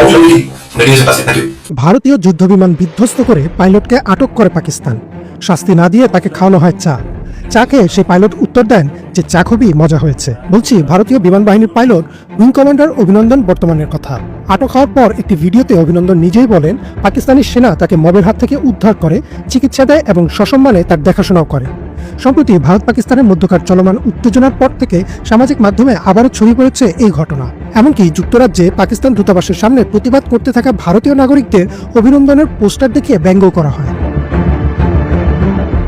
News is passing. ভারতীয় যুদ্ধবিমান বিধ্বস্ত করে পাইলটকে আটক করে পাকিস্তান। শাস্তি না দিয়ে তাকে খাওয়ানো হয় চা। চা খেয়ে সেই পাইলট উত্তর দেন যে চা খুবই মজা হয়েছে। বলছি, ভারতীয় বিমান বাহিনীর পাইলট উইং কমান্ডার অভিনন্দন বর্তমানের কথা। আটক হওয়ার পর একটি ভিডিওতে অভিনন্দন নিজেই বলেন, পাকিস্তানি সেনা তাকে মবের হাত থেকে উদ্ধার করে, চিকিৎসা দেয় এবং সসম্মানে তার দেখাশোনাও করে। সম্প্রতি ভারত পাকিস্তানের মধ্যকার চলমান উত্তেজনার পর থেকে সামাজিক মাধ্যমে আবারও ছড়িয়ে পড়েছে এই ঘটনা। এমনকি যুক্তরাজ্যে পাকিস্তান দূতাবাসের সামনে প্রতিবাদ করতে থাকা ভারতীয় নাগরিকদের অভিনন্দনের পোস্টার দেখিয়ে ব্যঙ্গ করা হয়।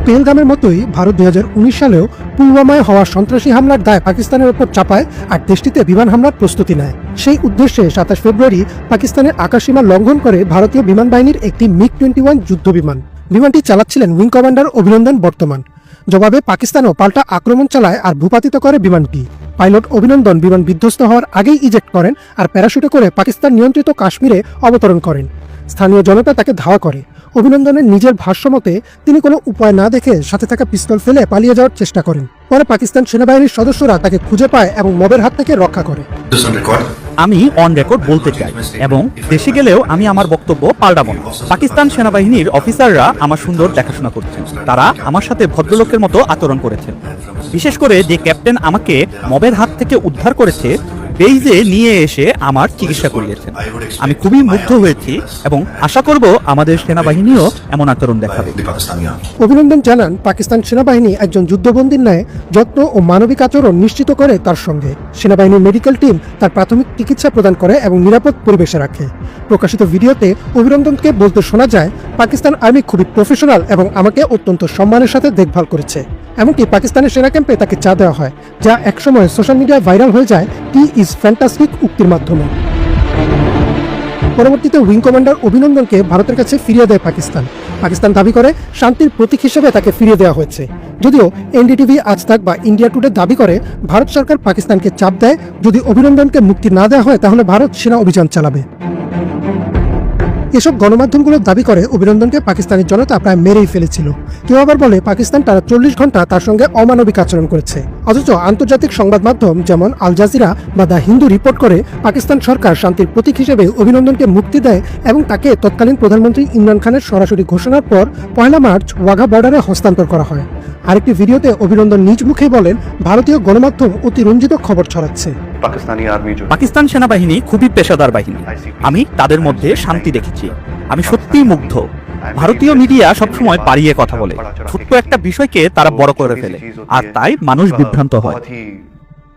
পেহেলগামের মতোই ভারত দুই হাজার উনিশ সালেও পুলওয়ামায় হওয়া সন্ত্রাসী হামলার দায় পাকিস্তানের ওপর চাপায় আর দেশটিতে বিমান হামলার প্রস্তুতি নেয়। সেই উদ্দেশ্যে সাতাশ ফেব্রুয়ারি পাকিস্তানের আকাশসীমা লঙ্ঘন করে ভারতীয় বিমান বাহিনীর একটি মিগ টোয়েন্টি ওয়ান যুদ্ধ বিমান বিমানটি চালাচ্ছিলেন উইং কমান্ডার অভিনন্দন বর্তমান। জবাবে পাকিস্তানও পাল্টা আক্রমণ চালায় আর ভূপাতিত করে বিমানটি। পাইলট অভিনন্দন বিমান বিধ্বস্ত হওয়ার আগেই ইজেক্ট করেন আর প্যারাশুটে করে পাকিস্তান নিয়ন্ত্রিত কাশ্মীরে অবতরণ করেন। স্থানীয় জনতা তাকে ধাওয়া করে। অভিনন্দনের নিজের ভাষ্যমতে, তিনি কোনো উপায় না দেখে সাথে থাকা পিস্তল ফেলে পালিয়ে যাওয়ার চেষ্টা করেন। পরে পাকিস্তান সেনাবাহিনীর সদস্যরা তাকে খুঁজে পায় এবং মবের হাত থেকে রক্ষা করে. আমি অন রেকর্ড বলতে চাই এবং দেশে গেলেও আমি আমার বক্তব্য পাল্টাবো না। পাকিস্তান সেনাবাহিনীর অফিসাররা আমার সুন্দর দেখাশোনা করছেন। তারা আমার সাথে ভদ্রলোকের মতো আচরণ করেছেন। বিশেষ করে যে ক্যাপ্টেন আমাকে মবের হাত থেকে উদ্ধার করেছে বেইজে নিয়ে এসে আমার চিকিৎসা করিয়েছেন। আমি খুবই মুগ্ধ হয়েছি এবং আশা করব আমাদের সেনাবাহিনীও এমন আচরণ দেখাবে. অভিনন্দন জানান পাকিস্তান সেনাবাহিনী একজন যুদ্ধবন্দীর ন্যায় যত্ন ও মানবিক আচরণ নিশ্চিত করে তার সঙ্গে। সেনাবাহিনীর মেডিকেল টিম তার প্রাথমিক চিকিৎসা প্রদান করে এবং নিরাপদ পরিবেশে রাখে। প্রকাশিত ভিডিওতে অভিনন্দনকে বলতে শোনা যায়, পাকিস্তান আর্মি খুবই প্রফেশনাল এবং আমাকে অত্যন্ত সম্মানের সাথে দেখভাল করেছে। এমনকি পাকিস্তানের সেনা ক্যাম্পে তাকে চা দেওয়া হয়, যা একসময় সোশ্যাল মিডিয়ায় ভাইরাল হয়ে যায় টি ইজ ফ্যান্টাস্টিক উক্তির মাধ্যমে। পরবর্তীতে উইং কমান্ডার অভিনন্দনকে ভারতের কাছে ফিরিয়ে দেয় পাকিস্তান। পাকিস্তান দাবি করে, শান্তির প্রতীক হিসেবে তাকে ফিরিয়ে দেওয়া হয়েছে। যদিও এনডিটিভি আজ তাক বা ইন্ডিয়া টুডে দাবি করে, ভারত সরকার পাকিস্তানকে চাপ দেয়, যদি অভিনন্দনকে মুক্তি না দেওয়া হয়, তাহলে ভারত সেনা অভিযান চালাবে। এসব গণমাধ্যমগুলো দাবি করে অভিনন্দনকে পাকিস্তানের জনতা প্রায় মেরেই ফেলেছিল। কেউ আবার বলে পাকিস্তান তারা চল্লিশ ঘণ্টা তার সঙ্গে অমানবিক আচরণ করেছে। অথচ আন্তর্জাতিক সংবাদ মাধ্যম যেমন আল জাজিরা বা দ্য হিন্দু রিপোর্ট করে, পাকিস্তান সরকার শান্তির প্রতীক হিসেবে অভিনন্দনকে মুক্তি দেয় এবং তাকে তৎকালীন প্রধানমন্ত্রী ইমরান খানের সরাসরি ঘোষণার পর পয়লা মার্চ ওয়াঘা বর্ডারে হস্তান্তর করা হয়। আরেকটি ভিডিওতে অভিনন্দন নিজ মুখে বলেন, ভারতীয় গণমাধ্যম অতিরঞ্জিত খবর ছড়াচ্ছে। পাকিস্তান সেনাবাহিনী খুবই পেশাদার বাহিনী। আমি তাদের মধ্যে শান্তি দেখেছি। আমি সত্যি মুগ্ধ। ভারতীয় মিডিয়া সবসময় পারিয়ে কথা বলে। ছোট্ট একটা বিষয়কে তারা বড় করে ফেলে। আর তাই মানুষ বিভ্রান্ত হয়।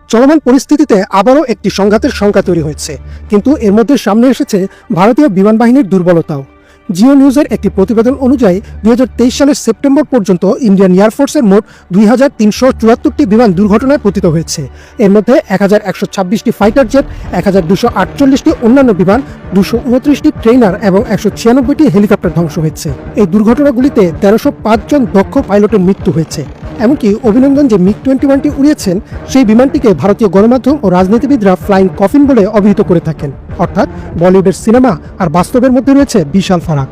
চলমান পরিস্থিতিতে আবারও একটি সংঘাতের সংখ্যা তৈরি হয়েছে। কিন্তু এর মধ্যে সামনে এসেছে ভারতীয় বিমান বাহিনীর দুর্বলতাও। জিও নিউজের একটি প্রতিবেদন অনুযায়ী দুই হাজার তেইশ সালের সেপ্টেম্বর পর্যন্ত ইন্ডিয়ান এয়ারফোর্সের মোট দুই হাজার তিনশো চুয়াত্তরটি বিমান দুর্ঘটনায় পতিত হয়েছে। এর মধ্যে এক হাজার একশো ছাব্বিশটি ফাইটার জেট এক হাজার দুশো আটচল্লিশটি অন্যান্য বিমান, দুশো উনত্রিশটি ট্রেনার এবং একশো ছিয়ানব্বইটি হেলিকপ্টার ধ্বংস হয়েছে। এই দুর্ঘটনাগুলিতে তেরোশো জন দক্ষ পাইলটের মৃত্যু হয়েছে। এমনকি অভিনন্দন যে মিগ টোয়েন্টি ওয়ানটি উড়িয়েছেন, সেই বিমানটিকে ভারতীয় গণমাধ্যম ও রাজনীতিবিদরা ফ্লাইং কফিন বলে অভিহিত করে থাকেন। অর্থাৎ বলিউডের সিনেমা আর বাস্তবের মধ্যে রয়েছে বিশাল ফারাক।